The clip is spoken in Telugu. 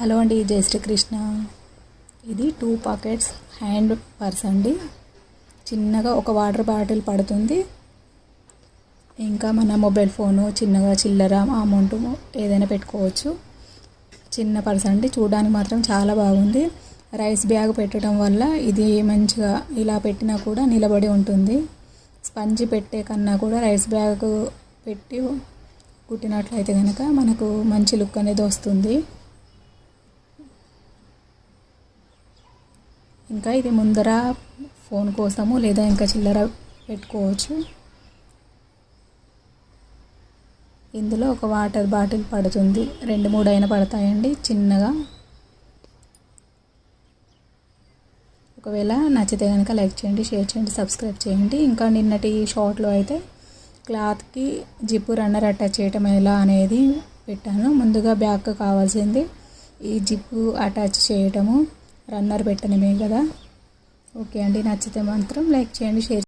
హలో అండి జై శ్రీకృష్ణ. ఇది టూ పాకెట్స్ హ్యాండ్ పర్స్ అండి. చిన్నగా ఒక వాటర్ బాటిల్ పడుతుంది. ఇంకా మన మొబైల్ ఫోను చిన్నగా చిల్లర అమౌంట్ ఏదైనా పెట్టుకోవచ్చు. చిన్న పర్స్ అండి చూడడానికి మాత్రం చాలా బాగుంది. రైస్ బ్యాగ్ పెట్టడం వల్ల ఇది మంచిగా ఇలా పెట్టినా కూడా నిలబడి ఉంటుంది. స్పంజి పెట్టే కన్నా కూడా రైస్ బ్యాగ్ పెట్టి కుట్టినట్లయితే కనుక మనకు మంచి లుక్ అనేది వస్తుంది. ఇంకా ఇది ముందర ఫోన్ కోసము లేదా ఇంకా చిల్లర పెట్టుకోవచ్చు. ఇందులో ఒక వాటర్ బాటిల్ పడుతుంది. రెండు మూడు అయినా పడతాయండి చిన్నగా. ఒకవేళ నచ్చితే కనుక లైక్ చేయండి షేర్ చేయండి సబ్స్క్రైబ్ చేయండి. ఇంకా నిన్నటి షార్ట్లో అయితే క్లాత్కి జిప్పు రన్నర్ అటాచ్ చేయటం ఎలా అనేది పెట్టాను. ముందుగా బ్యాక్ కావాల్సింది ఈ జిప్పు అటాచ్ చేయటము. రన్నర్ పెట్టనిమే కదా. ఓకే అండి నచ్చితే మాత్రం లైక్ చేయండి షేర్